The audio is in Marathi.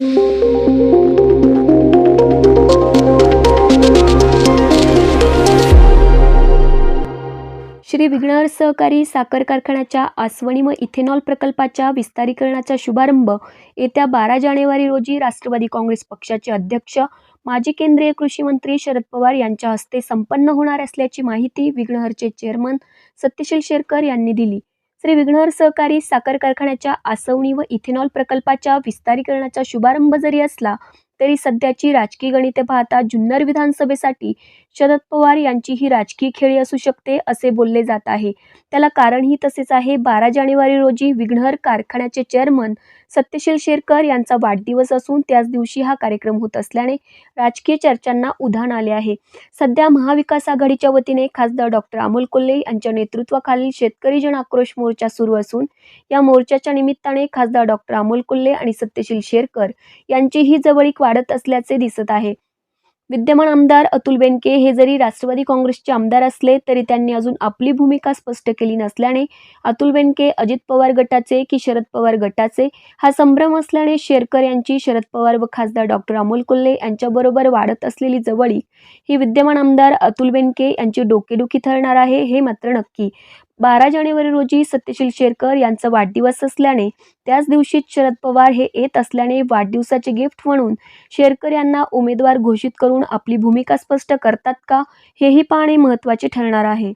श्री विघ्नहर सहकारी साखर कारखान्याच्या आसवणी व इथेनॉल प्रकल्पाच्या विस्तारीकरणाचा शुभारंभ येत्या बारा जानेवारी रोजी राष्ट्रवादी काँग्रेस पक्षाचे अध्यक्ष माजी केंद्रीय कृषी मंत्री शरद पवार यांच्या हस्ते संपन्न होणार असल्याची माहिती विघ्नहरचे चेअरमन सत्यशील शेरकर यांनी दिली. श्री विघ्नहर सहकारी साखर कारखान्याच्या आसवणी व इथेनॉल प्रकल्पाच्या विस्तारीकरणाचा शुभारंभ जरी असला तरी सध्याची राजकीय गणिते पाहता जुन्नर विधानसभेसाठी शरद पवार यांची ही राजकीय खेळी असू शकते असे बोलले जात आहे. त्याला कारणही तसेच आहे. बारा जानेवारी रोजी विघ्नहर कारखान्याचे चेअरमन सत्यशील शेरकर यांचा वाढदिवस असून त्याच दिवशी हा कार्यक्रम होत असल्याने राजकीय चर्चांना उधाण आले आहे. सध्या महाविकास आघाडीच्या वतीने खासदार डॉक्टर अमोल कोल्हे यांच्या नेतृत्वाखालील शेतकरी जन आक्रोश मोर्चा सुरू असून या मोर्चाच्या निमित्ताने खासदार डॉक्टर अमोल कोल्हे आणि सत्यशील शेरकर यांचीही जवळीक वाढत असल्याचे दिसत आहे. विद्यमान आमदार अतुल बेनके हे जरी राष्ट्रवादी काँग्रेसचे आमदार असले तरी त्यांनी अजून आपली भूमिका स्पष्ट केली नसल्याने अतुल बेनके अजित पवार गटाचे की शरद पवार गटाचे हा संभ्रम असल्याने शेरकर यांची शरद पवार व खासदार डॉक्टर अमोल कोल्हे यांच्याबरोबर वाढत असलेली जवळीक ही विद्यमान आमदार अतुल बेनके यांची डोकेदुखी ठरणार आहे हे मात्र नक्की. बारा जानेवारी रोजी सत्यशील शेरकर यांचा वाढदिवस असल्याने त्याच दिवशी शरद पवार हे येत असल्याने वाढदिवसाचे गिफ्ट म्हणून शेरकर यांना उमेदवार घोषित करून आपली भूमिका स्पष्ट करतात का हेही पाहणे महत्त्वाचे ठरणार आहे.